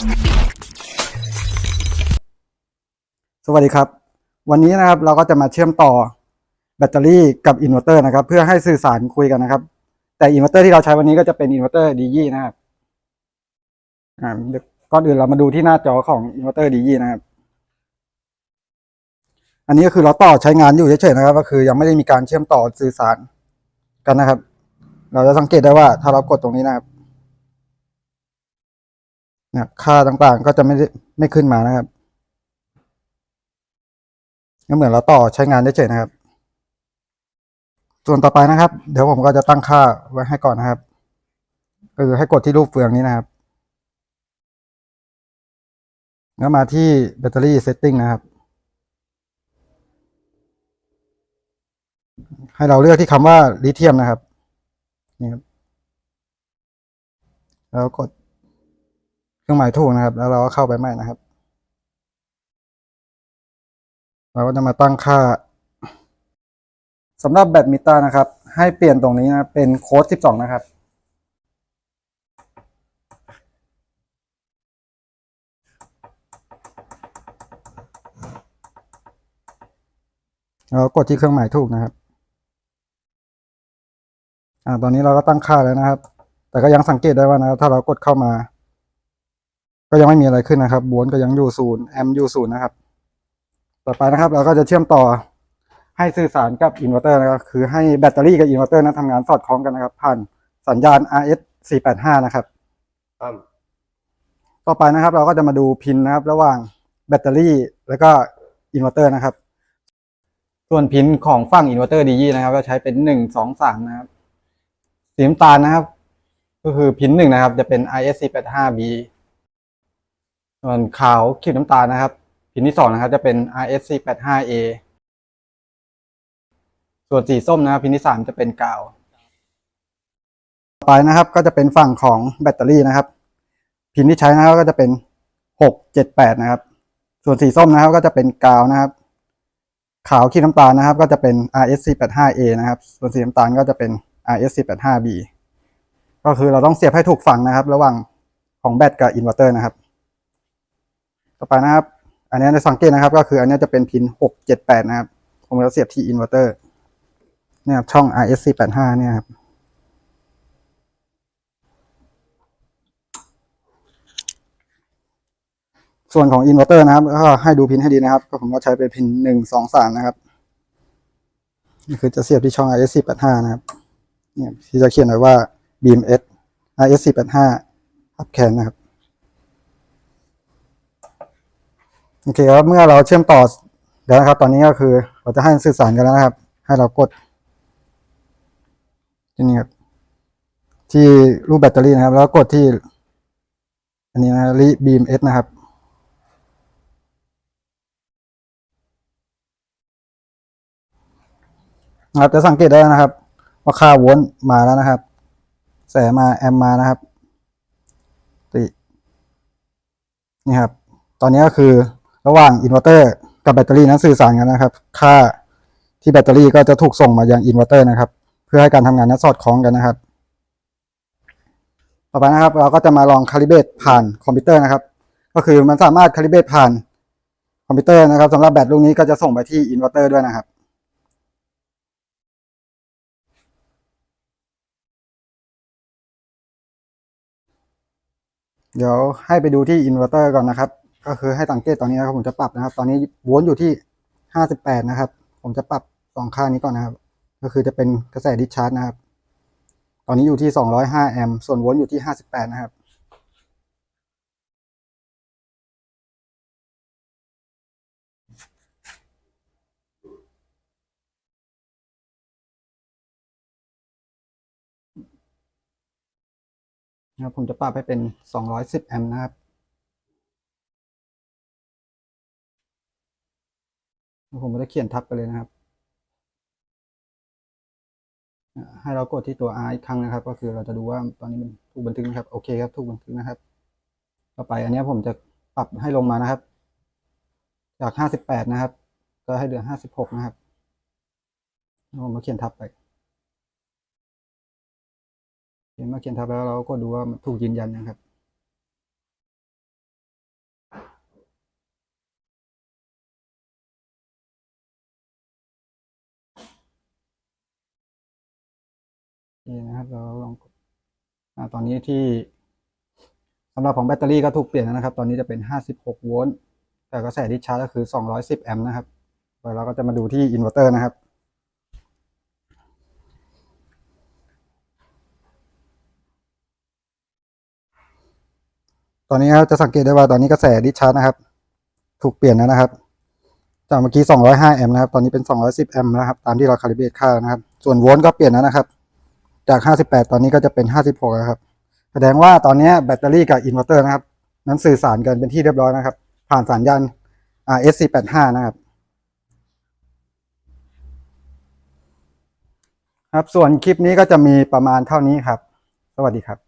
สวัสดีครับ วันนี้นะครับเราก็จะมาเชื่อมต่อแบตเตอรี่กับอินเวอร์เตอร์นะครับ เพื่อให้สื่อสารคุยกันนะครับ แต่อินเวอร์เตอร์ที่เราใช้วันนี้ก็จะเป็นอินเวอร์เตอร์ดียี่นะครับอ่าก่อนอื่นเรามาดูที่หน้าจอของอินเวอร์เตอร์ดียี่นะครับ อันนี้ก็คือเราต่อใช้งานอยู่เฉยๆนะครับ ก็คือยังไม่ได้มีการเชื่อมต่อสื่อสารกันนะครับ เราจะสังเกตได้ว่าถ้าเรากดตรงนี้นะครับ นะครับค่าต่างๆก็จะไม่ไม่ขึ้นมานะครับก็เหมือนเราต่อใช้งานได้เฉยนะครับ ส่วนต่อไปนะครับ เดี๋ยวผมก็จะตั้งค่าไว้ให้ก่อนนะครับคือให้กดที่รูปเฟืองนี้นะครับแล้วมาที่แบตเตอรี่เซตติ้งนะครับ ให้เราเลือกที่คำว่าลิเธียมนะครับนี่ครับแล้วกด รื่องหมายถูกนะครับ แล้วเราก็เข้าไปใหม่นะครับ เราก็จะมาตั้งค่าสำหรับแบตมิเตอร์นะครับ ให้เปลี่ยนตรงนี้นะเป็นโค้ด12 นะครับเรากดที่เครื่องหมายถูกนะครับ อ่า ตอนนี้เราก็ตั้งค่าแล้วนะครับ แต่ก็ยังสังเกตได้ว่านะ ถ้าเรากดเข้ามา ก็ยังไม่มีอะไรขึ้นนะครับโวลต์ก็ยังอยู่ศูนย์แอมป์อยู่ศูนย์นะครับ ต่อไปนะครับ เราก็จะเชื่อมต่อให้สื่อสารกับอินเวอร์เตอร์นะครับ คือให้แบตเตอรี่กับอินเวอร์เตอร์นั้นทำงานสอดคล้องกันนะครับ ผ่านสัญญาณ RS 485นะครับครับ ต่อไปนะครับ เราก็จะมาดูพินนะครับ ระหว่างแบตเตอรี่แล้วก็อินเวอร์เตอร์นะครับ ส่วนพินของฝั่งอินเวอร์เตอร์ดีนะครับ ก็ใช้เป็นหนึ่งสองสามนะครับ สีน้ำตาลนะครับ ก็คือพินหนึ่งนะครับ จะเป็น IS 485B ส่วนขาวขีดน้ำตาลนะครับ พินที่สองนะครับจะเป็น RS 485A ส่วนสีส้มนะครับ พินที่สามจะเป็นกาวต่อไปนะครับ ก็จะเป็นฝั่งของแบตเตอรี่นะครับ พินที่ใช้นะครับก็จะเป็นหกเจ็ดแปดนะครับ ส่วนสีส้มนะครับก็จะเป็นกาวนะครับ ขาวขีดน้ำตาลนะครับ ก็จะเป็น RS 485A นะครับ ส่วนสีน้ำตาลก็จะเป็น RS 485B ก็คือเราต้องเสียบให้ถูกฝั่งนะครับ ระหว่างของแบตกับอินเวอร์เตอร์นะครับ ต่อไปนะครับ อันนี้ในสังเกตนะครับ ก็คืออันนี้จะเป็นพินหกเจ็ดแปดนะครับ ผมจะเสียบที่อินเวอร์เตอร์เนี่ยช่อง RS 485เนี่ยครับส่วนของอินเวอร์เตอร์นะครับ ก็ให้ดูพินให้ดีนะครับ ก็ผมก็ใช้เป็นพินหนึ่งสองสามนะครับนี่คือจะเสียบที่ช่อง RS 4 8 5นะครับ เนี่ยที่จะเขียนไว้ว่า BMS RS 4 8 5อัพแคนนะครับ โอเคครับเมื่อเราเชื่อมต่อแล้วนะครับ ตอนนี้ก็คือเราจะให้สื่อสารกันแล้วนะครับ ให้เรากดที่นี่ครับที่รูปแบตเตอรี่นะครับ แล้วกดที่ อันนี้นะรี BMS นะครับนะครับจะสังเกตได้นะครับ ว่าค่าโวลต์มาแล้วนะครับ แสมาแอมมานะครับตินี่ครับ ตอนนี้ก็คือ ระหว่างอินเวอร์เตอร์กับแบตเตอรี่นั้นสื่อสารกันนะครับ ค่าที่แบตเตอรี่ก็จะถูกส่งมายังอินเวอร์เตอร์นะครับ เพื่อให้การทำงานนั้นสอดคล้องกันนะครับ ต่อไปนะครับ เราก็จะมาลองคาลิเบตผ่านคอมพิวเตอร์นะครับ ก็คือมันสามารถคาลิเบตผ่านคอมพิวเตอร์นะครับสำหรับแบตลูกนี้ก็จะส่งไปที่อินเวอร์เตอร์ด้วยนะครับเดี๋ยวให้ไปดูที่อินเวอร์เตอร์ก่อนนะครับ ก็คือให้สังเกตตอนนี้นะครับผมจะปรับนะครับ ตอนนี้วลต์อยู่ที่ห้าสิบแปดนะครับ ผมจะปรับสองค่านี้ก่อนนะครับ ก็คือจะเป็นกระแสดิชาร์จนะครับ ตอนนี้อยู่ที่สองร้อยห้าแอมป์ส่วนวลต์อยู่ที่ห้าสิบแปดนะครับนะครับผมจะปรับให้เป็นสองร้อยสิบแอมป์นะครับ ผมไม่ได้เขียนทับไปเลยนะครับ ให้เรากดที่ตัว R อีกครั้งนะครับ ก็คือเราจะดูว่าตอนนี้มันถูกบันทึกนะครับ โอเคครับ ถูกบันทึกนะครับ ต่อไปอันนี้ผมจะปรับให้ลงมานะครับ จากห้าสิบแปดนะครับ ก็ให้เหลือห้าสิบหกนะครับแล้วผมมาเขียนทับไปเขียนมาเขียนทับแล้วเราก็ดูว่ามันถูกยืนยันยังครับ นะครับ เราลองอ่าตอนนี้ที่สำหรับของแบตเตอรี่ก็ถูกเปลี่ยนแล้วนะครับ ตอนนี้จะเป็น 56 โวลต์ แต่กระแสดิสชาร์จก็คือ 210 แอมป์นะครับเดี๋ยวเราก็จะมาดูที่อินเวอร์เตอร์นะครับตอนนี้ครับจะสังเกตได้ว่าตอนนี้กระแสดิชาร์จนะครับ ถูกเปลี่ยนแล้วนะครับ จากเมื่อกี้ 205 แอมป์นะครับ ตอนนี้เป็น 210 แอมป์นะครับ ตามที่เราคาลิเบรตค่านะครับ ส่วนโวลต์ก็เปลี่ยนแล้วนะครับ จาก 58 ตอนนี้ก็จะเป็น 56แล้วครับแสดงว่าตอนนี้แบตเตอรี่กับอินเวอร์เตอร์นะครับ นั้นสื่อสารกันเป็นที่เรียบร้อยนะครับ ผ่านสัญญาณ RSC85 นะครับครับ ส่วนคลิปนี้ก็จะมีประมาณเท่านี้ครับ สวัสดีครับ